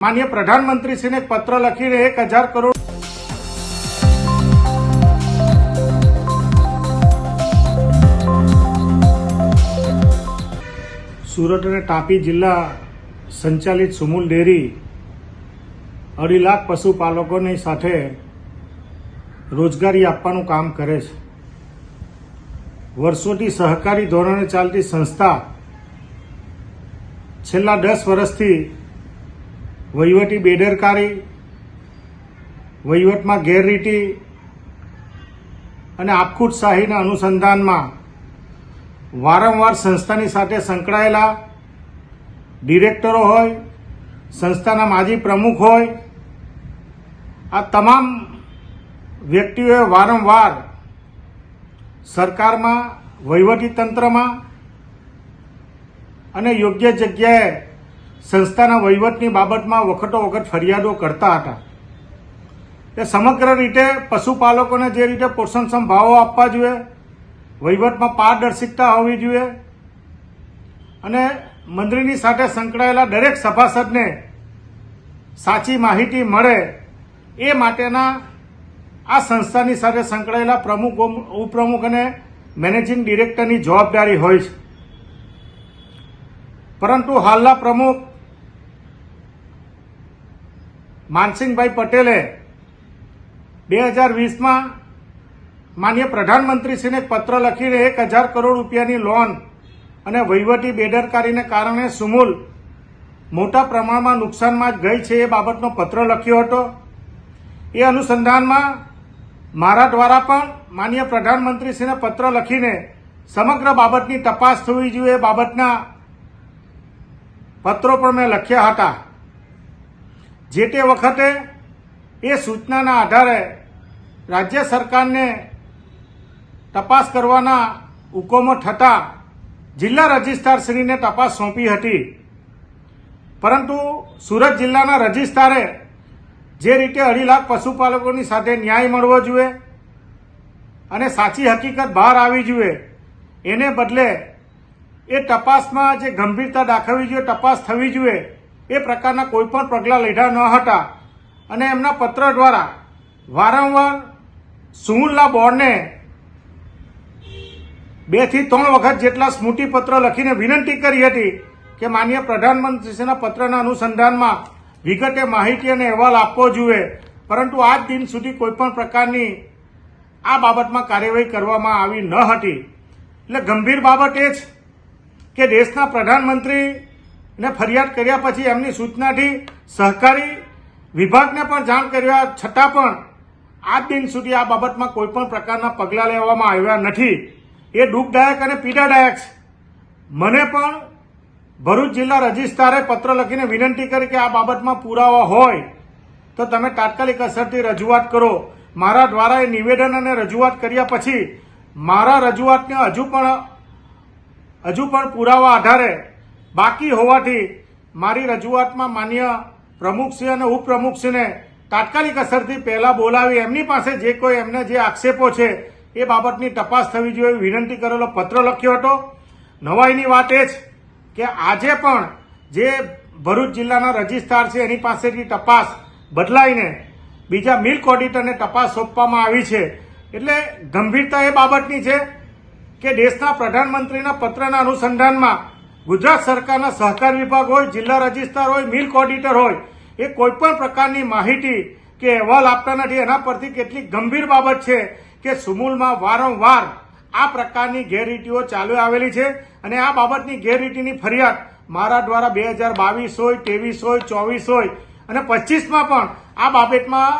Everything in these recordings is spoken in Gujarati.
માન્ય પ્રધાનમંત્રીશ્રીને પત્ર લખીને એક હજાર કરોડ સુરત અને તાપી જિલ્લા સંચાલિત સુમુલ ડેરી અઢી લાખ પશુપાલકોની સાથે રોજગારી આપવાનું કામ કરે છે. વર્ષોથી સહકારી ધોરણે ચાલતી સંસ્થા છેલ્લા દસ વર્ષથી વહીવટી બેદરકારી, વહીવટમાં ગેરરીતિ અને આપખુટ શાહીના અનુસંધાનમાં વારંવાર સંસ્થાની સાથે સંકળાયેલા ડિરેક્ટરો હોય, સંસ્થાના માજી પ્રમુખ હોય, આ તમામ વ્યક્તિઓએ વારંવાર સરકારમાં વહીવટી તંત્રમાં અને યોગ્ય જગ્યાએ સંસ્થાના વહીવટની બાબતમાં વખતો વખત ફરિયાદો કરતા હતા. એ સમગ્ર રીતે પશુપાલકોને જે રીતે પોષણક્ષમ ભાવો આપવા જોઈએ, વહીવટમાં પારદર્શિકતા હોવી જોઈએ, અને મંત્રીની સાથે સંકળાયેલા દરેક સભાસદને સાચી માહિતી મળે, એ માટેના આ સંસ્થાની સાથે સંકળાયેલા પ્રમુખ ઉપપ્રમુખ અને મેનેજિંગ ડિરેક્ટરની જવાબદારી હોય છે. પરંતુ હાલના પ્રમુખ માનસિંહભાઈ પટેલે બે હજાર વીસમાં માન્ય પ્રધાનમંત્રીશ્રીને પત્ર લખીને એક હજાર કરોડ રૂપિયાની લોન અને વહીવટી બેદરકારીને કારણે સુમૂલ મોટા પ્રમાણમાં નુકસાનમાં જ ગઈ છે એ બાબતનો પત્ર લખ્યો હતો. એ અનુસંધાનમાં મારા દ્વારા પણ માન્ય પ્રધાનમંત્રીશ્રીને પત્ર લખીને સમગ્ર બાબતની તપાસ થવી જોઈએ એ બાબતના પત્રો પણ મેં લખ્યા હતા. જે તે વખતે એ સૂચનાના આધારે રાજ્ય સરકારને તપાસ કરવાના હુકમો થતાં જિલ્લા રજિસ્ટ્રારશ્રીને તપાસ સોંપી હતી. પરંતુ સુરત જિલ્લાના રજિસ્ટ્રારે જે રીતે અઢી લાખ પશુપાલકોની સાથે ન્યાય મળવો જોઈએ અને સાચી હકીકત બહાર આવી જોઈએ, એને બદલે એ તપાસમાં જે ગંભીરતા દાખવવી જોઈએ, તપાસ થવી જોઈએ એ પ્રકારના કોઈ પણ પગલાં લીધા ન હતા. અને એમના પત્ર દ્વારા વારંવાર સુમુલના બોર્ડને બેથી ત્રણ વખત જેટલા સ્મૃતિપત્ર લખીને વિનંતી કરી હતી કે માન્ય પ્રધાનમંત્રીશ્રીના પત્રના અનુસંધાનમાં વિગતે માહિતી અને અહેવાલ આપવો જોઈએ. પરંતુ આજ દિન સુધી કોઈપણ પ્રકારની આ બાબતમાં કાર્યવાહી કરવામાં આવી ન હતી. એટલે ગંભીર બાબત એ જ કે દેશના પ્રધાનમંત્રીને ફરિયાદ કર્યા પછી એમની સૂચનાથી સહકારી વિભાગને પણ જાણ કર્યા છતાં પણ આજ દિન સુધી આ બાબતમાં કોઈ પણ પ્રકારના પગલાં લેવામાં આવ્યા નથી. એ દુઃખદાયક અને પીડાદાયક છે. મને પણ ભરૂચ જિલ્લા રજિસ્ટ્રારે પત્ર લખીને વિનંતી કરી કે આ બાબતમાં પુરાવા હોય તો તમે તાત્કાલિક અસરથી રજૂઆત કરો. મારા દ્વારા એ નિવેદન અને રજૂઆત કર્યા પછી મારા રજૂઆતને હજુ પણ હજુ પણ પુરાવા આધારે બાકી હોવાથી મારી રજૂઆતમાં માન્ય પ્રમુખશ્રી અને ઉપપ્રમુખશ્રીને તાત્કાલિક અસરથી પહેલા બોલાવી એમની પાસે જે કોઈ એમને જે આક્ષેપો છે એ બાબતની તપાસ થવી જોઈએ વિનંતી કરેલો પત્ર લખ્યો હતો. નવાઈની વાત એ જ કે આજે પણ જે ભરૂચ જિલ્લાના રજિસ્ટ્રાર છે એની પાસેથી તપાસ બદલાઈને બીજા મિલ્ક ઓડિટરને તપાસ સોંપવામાં આવી છે. એટલે ગંભીરતા એ બાબતની છે કે દેશના પ્રધાનમંત્રીના પત્રના અનુસંધાનમાં ગુજરાત સરકારના સહકાર વિભાગ હોય, જિલ્લા રજિસ્ટ્રાર હોય, મિલ્ક ઓડિટર હોય, એ કોઈપણ પ્રકારની માહિતી કે અહેવાલ આપતા નથી. એના પરથી કેટલી ગંભીર બાબત છે કે સુમૂલમાં વારંવાર આ પ્રકારની ગેરરીતિઓ ચાલુ આવેલી છે અને આ બાબતની ગેરરીતિની ફરિયાદ મારા દ્વારા બે હજાર બાવીસ હોય, ત્રેવીસ હોય, ચોવીસ હોય અને પચીસમાં પણ આ બાબતમાં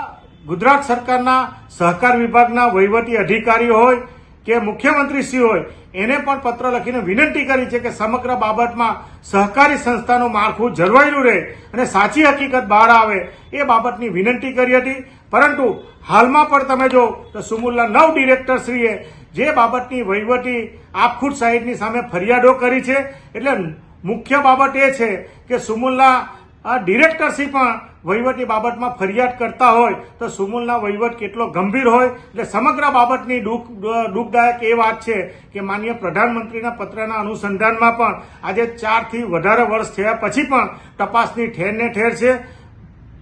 ગુજરાત સરકારના સહકાર વિભાગના વહીવટી અધિકારીઓ હોય કે મુખ્યમંત્રીશ્રી હોય એને પણ પત્ર લખીને વિનંતી કરી છે કે સમગ્ર બાબતમાં સહકારી સંસ્થાનું માળખું જળવાયેલું રહે અને સાચી હકીકત બહાર આવે એ બાબતની વિનંતી કરી હતી. પરંતુ હાલમાં પણ તમે જો તો સુમુલના નવ ડિરેક્ટરશ્રીએ જે બાબતની વહીવટી આપખુટ સાહેબની સામે ફરિયાદો કરી છે, એટલે મુખ્ય બાબત એ છે કે સુમુલના ડિરેક્ટરશ્રી પણ વહીવટી બાબતમાં ફરિયાદ કરતા હોય તો સુમુલના વહીવટ કેટલો ગંભીર હોય? એટલે સમગ્ર બાબતની દુઃખ દુઃખદાયક એ વાત છે કે માન્ય પ્રધાનમંત્રીના પત્રના અનુસંધાનમાં પણ આજે ચારથી વધારે વર્ષ થયા પછી પણ તપાસની ઠેરને ઠેર છે.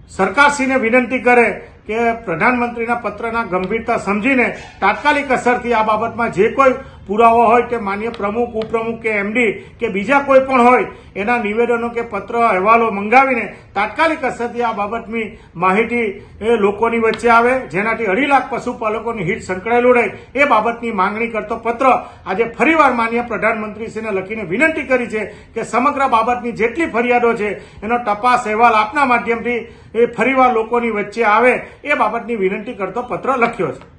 સરકારશ્રીને વિનંતી કરે કે પ્રધાનમંત્રીના પત્રના ગંભીરતા સમજીને તાત્કાલિક અસરથી આ બાબતમાં જે કોઈ પુરાવો હોય કે માન્ય પ્રમુખ, ઉપપ્રમુખ કે એમડી કે બીજા કોઈ પણ હોય, એના નિવેદનો કે પત્ર, અહેવાલો મંગાવીને તાત્કાલિક અસરથી આ બાબતની માહિતી લોકોની વચ્ચે આવે, જેનાથી અઢી લાખ પશુપાલકોની હિત સંકળાયેલું રહે એ બાબતની માંગણી કરતો પત્ર આજે ફરીવાર માન્ય પ્રધાનમંત્રીશ્રીને લખીને વિનંતી કરી છે કે સમગ્ર બાબતની જેટલી ફરિયાદો છે, એનો તપાસ અહેવાલ આપના માધ્યમથી એ ફરીવાર લોકોની વચ્ચે આવે, એ બાબતની વિનંતી કરતો પત્ર લખ્યો છે.